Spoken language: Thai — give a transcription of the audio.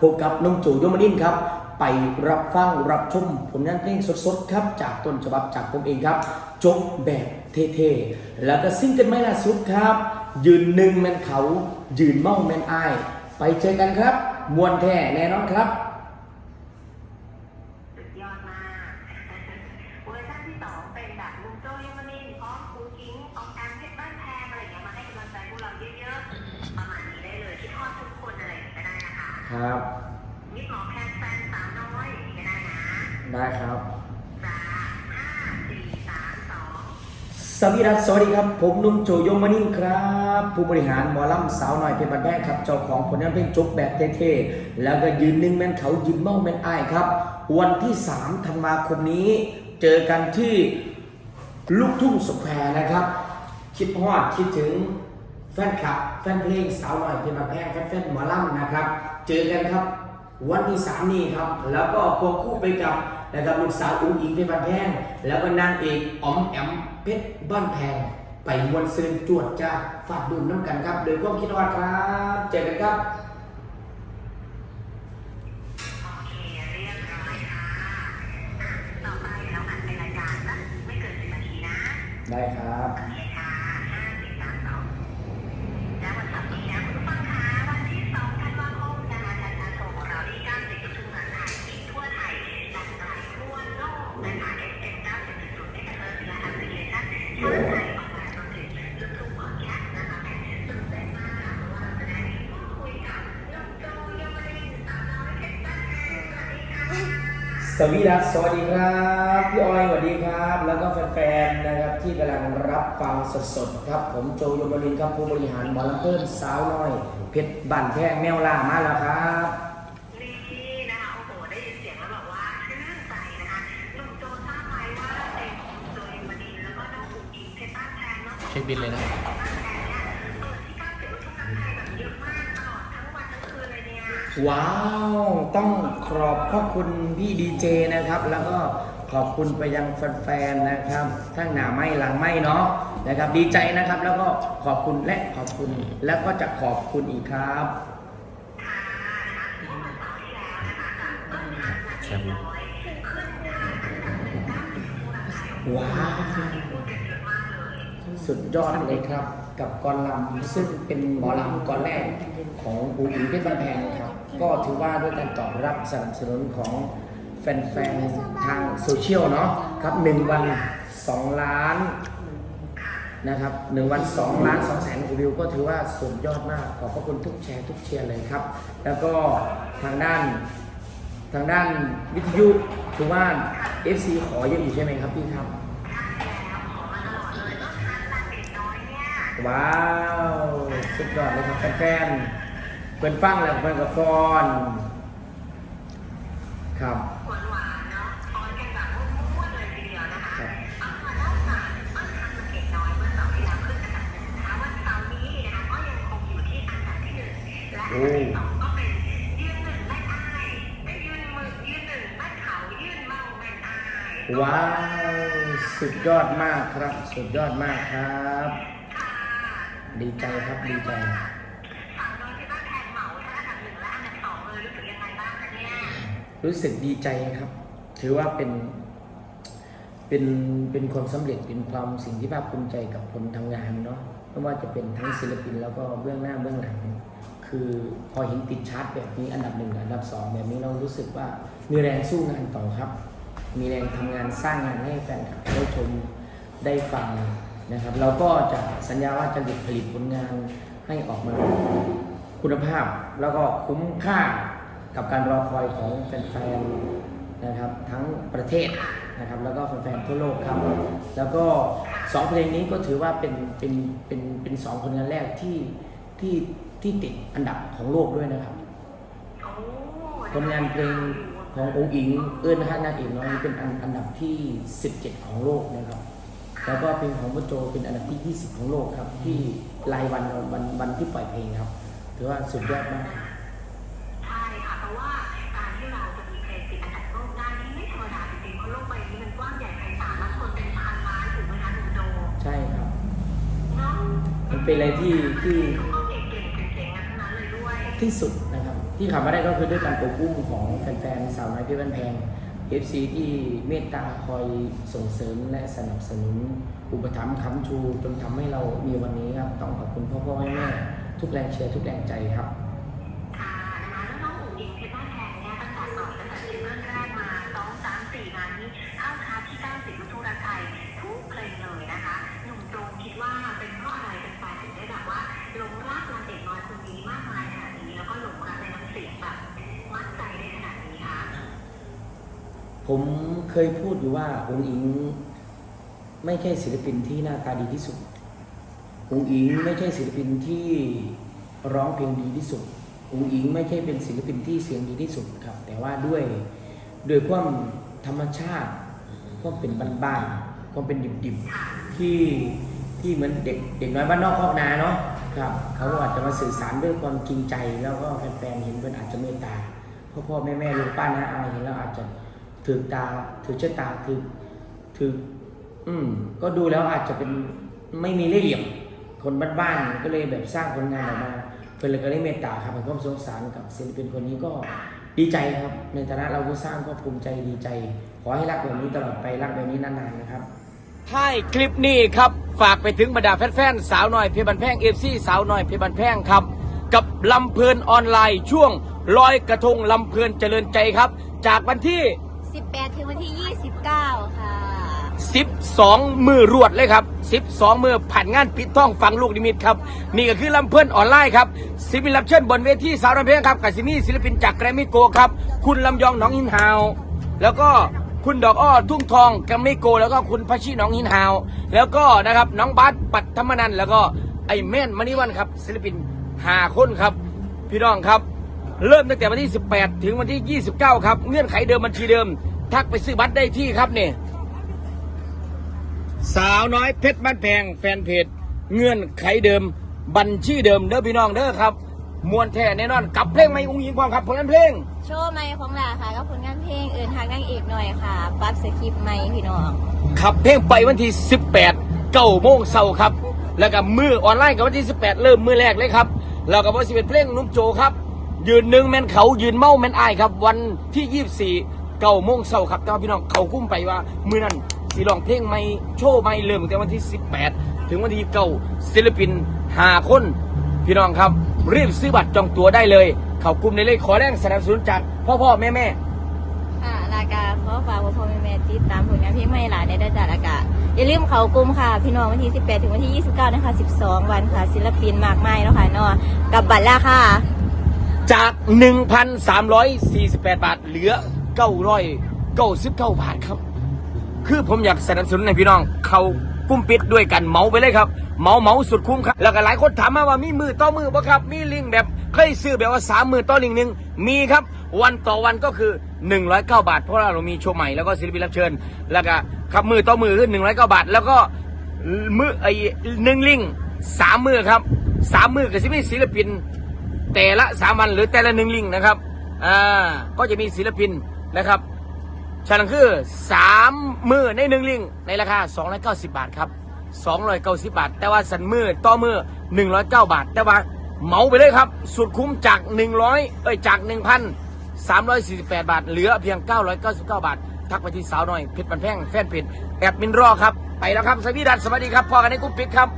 พบกับน้องจูยมนินครับ ไปรับฟังรับชมผลงานเพลงสดๆครับ จากต้นฉบับจากผมเองครับ จบแบบเท่ๆ แล้วก็ซิงเกิลไม่ล่าสุดครับ ยืนหนึ่งแมนเขา ยืนเมาแมนอาย ไปเจอกันครับ มวนแท้แน่นอนครับ คะครับมิตรหมอแพทย์แฟนสาวน้อยอย่างเงี้ยก็ได้นะได้ครับสามห้าสี่สามสองสวัสดีครับสวัสดีครับ ผมหนุ่มโจโยมานินครับ ผู้บริหารหมอลำสาวหน่อยเพชรบันแดงครับ เจ้าของผลงานเพลงจบแบบเท่ๆ แล้วก็ยืนหนึ่งแม่นเขายืนเมาแม่นอายครับ วันที่ 3 ธันวาคมนี้ เจอกันที่ลูกทุ่งสแควร์นะครับ คิดฮอดคิดถึง แฟนคลับแฟนเพลงสาวหน่อยเพชรบันแดงแฟนๆหมอลำนะครับ เจอกันครับ วันที่สามนี้ครับ แล้วก็ควบคู่ไปกับนะครับลูกสาวอุ้งอิงเพชรบ้านแพงแล้วก็นางเอกอ๋อมแอมเพชรบ้านแพงไปมวนเซินจวดจ้าฝากดื่มน้ำกันครับโดยความคิดว่าครับ เจอกันครับโอเคเรียบร้อยค่ะอะต่อไปเราอัดในร สวีดัสสวัสดีครับพี่ออยสวัสดีครับ แล้วก็แฟนๆนะครับที่กำลังรับฟังสดๆครับ ผมโจโยมรินทร์ครับผู้บริหารหมอลำเพิ่มสาวน้อย เพชรบ้านแพงแมวล่ามาแล้วครับนี่นะคะโอ้โหได้ยินเสียงแล้วแบบว่าชื่นใจนะคะหนุ่มโจทราบไหมว่าเพลงของโจยมนินทร์แล้วก็น้องอุ๋งอิงเพชรบ้านแพงเนาะเช็คบินเลยนะ ว้าว ต้องขอบพระคุณพี่ดีเจนะครับ แล้วก็ขอบคุณไปยังแฟนๆนะครับ ทั้งหน้าไม่หลังไม่เนาะนะครับ ดีใจนะครับ แล้วก็ขอบคุณและขอบคุณ แล้วก็จะขอบคุณอีกครับแชมป์ว้าวสุดยอดเลยครับ กับกรลำซึ่งเป็นหมอลำกรแรกของอูอิงเพชรบ้านแพง ก็ถือว่าด้วยการตอบรับสนับสนุนของแฟนๆ ทางโซเชียลเนาะครับหนึ่งวัน2ล้านนะครับหนึ่งวัน2ล้าน2แสนวิว ก็ถือว่าสุดยอดมาก ขอบพระคุณทุกแชร์ทุกเชียร์เลยครับ แล้วก็ทางด้านทางด้านวิทยุถือว่า FC ขอเยอะอยู่ใช่ไหมครับพี่ครับว้าว สุดยอดเลยครับแฟนๆ เปินฟังแล้วเปินกับฟอน ครับหวานหวานๆเนาะออนกันแบบมั่วๆเลยทีเดียวนะคะครับเอมาล่าสารอ้อนคำสังเกตน้อยเมื่อสาร์ที่แล้วขึ้นอันดับหนึ่งนะคะวันเสาร์นี้นะคะก็ยังคงอยู่ที่อันดับที่หนึ่งและอันดับที่สองก็เป็นยืนหนึ่งแม่อ้ายเป็นยืนมือยืนหนึ่งแม่เขายืนเมาแม่อ้ายว้าวสุดยอดมากครับ สุดยอดมากครับ ดีใจครับดีใจ รู้สึกดีใจครับ ถือว่าเป็นเป็นเป็นความสำเร็จเป็นความสิ่งที่ภาคภูมิใจกับคนทำงานเนาะไม่ว่าจะเป็นทั้งศิลปินแล้วก็เบื้องหน้าเบื้องหลัง คือพอเห็นติดชาร์ตแบบนี้อันดับหนึ่งอันดับสองแบบนี้เรารู้สึกว่ามีแรงสู้งานต่อครับ มีแรงทำงานสร้างงานให้แฟนคลับได้ชมได้ฟังนะครับ เราก็จะสัญญาว่าจะผลิตผลงานให้ออกมาคุณภาพแล้วก็คุ้มค่า กับการรอคอยของแฟนๆนะครับทั้งประเทศนะครับแล้วก็แฟนๆทั่วโลกครับ แล้วก็สองเพลงนี้ก็ถือว่าเป็นเป็นเป็นเป็นสองผลงานแรกที่ที่ที่ติดอันดับของโลกด้วยนะครับผลงานเพลงขององค์อิงเอื้อนฮันนาเอกน้อยนี่เป็นอันอันดับที่ 17 ของโลกนะครับแล้วก็เพลงของพ่อโจเป็นอันดับที่ 20 ของโลกครับ ที่รายวันวันวันที่ปล่อยเพลงครับ ถือว่าสุดยอดมากใเป็นอะไรที่ที่เก่งๆนั้นเลยด้วยที่สุดนะครับ ที่ขับมาได้ก็คือด้วยการปกอุ้มของแฟนๆสาวน้อยเพี่บ้านแพง FC ที่เมตตาคอยส่งเสริมและสนับสนุน อุปถัมภ์ค้ำชูจนทำให้เรามีวันนี้ครับ ต้องขอบคุณพ่อพ่อแม่แม่ทุกแรงเชียร์ทุกแรงใจครับ ผมเคยพูดอยู่ว่าองค์อิง ไม่ใช่ศิลปินที่หน้าตาดีที่สุดองค์อิงไม่ใช่ศิลปินที่ร้องเพลงดีที่สุดองค์อิงไม่ใช่เป็นศิลปินที่เสียงดีที่สุดครับ แต่ว่าด้วยด้วยความธรรมชาติความเป็นบ้านๆความเป็นดิบๆที่ที่เหมือนเด็กเด็กน้อยบ้านนอกคอกนาเนาะครับเขาอาจจะมาสื่อสารด้วยความจริงใจ แล้วก็แฟนๆเห็นเพื่อนอาจจะเมตตาพ่อพ่อแม่แม่ลุงป้าน้าอาเห็นแล้วอาจจะ ถือตาถือเชื่อตาถือถืออืม ก็ดูแล้วอาจจะเป็นไม่มีเล่ห์เหลี่ยม คนบ้านๆก็เลยแบบสร้างผลงานออกมาเพื่อนเลยก็ได้เมตตาครับผมก็สงสารกับศิลปินคนนี้ก็ดีใจครับ ในฐานะเราก็สร้างก็ภูมิใจดีใจ ขอให้รักแบบนี้ตลอดไปรักแบบนี้นานๆนะครับท้ายคลิปนี้ครับ ฝากไปถึงบรรดาแฟนๆสาวน้อยเพชรบันแพงเอฟซีสาวน้อยเพชรบันแพงครับ กับลำเพลินออนไลน์ช่วงลอยกระทงลำเพลินเจริญใจครับ จากวันที่ 18 ถึงวันที่ 29 ค่ะ 12 มือรวดเลยครับ 12 มือผ่านงานปิดท่องฟังลูกนิมิตครับ นี่ก็คือลำเพื่อนออนไลน์ครับศิลปินรับเชิญบนเวทีสาวน้ำเพลงครับกับซิมีศิลปินจากแกรมมี่โกครับ คุณลำยองหนองหินฮาว แล้วก็คุณดอกอ้อทุ่งทองแกรมมี่โก แล้วก็คุณพัชชีหนองหินฮาว แล้วก็นะครับน้องบาสปัตธรรมนันแล้วก็ไอ้แม่นมณีวันครับศิลปินหาคนครับ พี่น้องครับ เริ่มตั้งแต่วันที่ 18 ถึงวันที่ 29 ครับ เงื่อนไขเดิมบัญชีเดิม ทักไปซื้อบัตรได้ที่ครับเนี่ยสาวน้อยเพชรบ้านแพงแฟนเพจเงื่อนไขเดิมบัญชีเดิมเด้อพี่น้องเด้อครับมวนแท้แน่นอนกับเพลงไม่อุ้งยิงความครับผลงานเพลง โชว์ใหม่ของลาค่ะก็ผลงานเพลงเอื่นทางนางเอกหน่อยค่ะปรับสคริปต์ใหม่พี่น้องขับเพลงไปวันที่ 18เก้าโมงเช้าครับ แล้วก็มือออนไลน์กับวันที่ 18 เริ่มมือแรกเลยครับแล้วก็วันที่เป็นเพลงนุ่มโจครับ ยืนหนึ่งแม่นเขายืนเมาแม่นอายครับ วันที่ 24เก้าโมงเช้าครับแต่ว่าพี่น้องเขากุ้มไปว่ามือนั้นสีลองเพลงไม่โชว์ไม่เริ่มตั้งแต่วันที่ 18 ถึงวันที่เก้าศิลปินหาคน พี่น้องครับ รีบซื้อบัตรจองตั๋วได้เลย เขากลุ่มในเลขขอแรงสนับสนุนจากพ่อพ่อแม่แม่ค่ะลากาขอฝากพ่อพ่อแม่แม่ติดตามผลงานเพลงใหม่หลานในด้านจากลากาอย่าลืมเขากลุ่มค่ะ พี่น้องวันที่ 18 ถึงวันที่ 29 นะคะ 12 วันค่ะ ศิลปินมากมายเนาะค่ะเนาะกับบัตรราคา จาก 1,348 บาท เหลือ 999 บาทครับ คือผมอยากสนับสนุนให้พี่น้อง เขากุ้มปิดด้วยกันเมาไปเลยครับ เมาเมาสุดคุ้มครับ แล้วก็หลายคนถามมาว่ามีมือต่อมือปะครับ มีลิงแบบเคยซื้อแบบว่าสามมือต่อลิงหนึ่งมีครับ วันต่อวันก็คือ 109 บาท เพราะว่าเรามีโชว์ใหม่แล้วก็ศิลปินรับเชิญ แล้วก็ครับมือต่อมือคือ109 บาท แล้วก็มือไอ้หนึ่งลิงสามมือครับสามมือกับศิลปิน แต่ละสามวันหรือแต่ละหนึ่งลิงนะครับอ่าก็จะมีศิลปินนะครับฉะนั้นคือสามมือในหนึ่งลิงในราคา290 บาทครับ290 บาท แต่ว่าสันมือต่อมือ109 บาท แต่ว่าเหมาไปเลยครับ สุดคุ้มจาก 100 เอ้ยจาก 1,348 บาท เหลือเพียง 999 บาท ทักไปที่สาวหน้อยเพชรบันแพงแฟนเพจแอดมินรอครับ ไปแล้วครับสวัสดีดัสสวัสดีครับพอกันในกรุ๊ปปิดครับ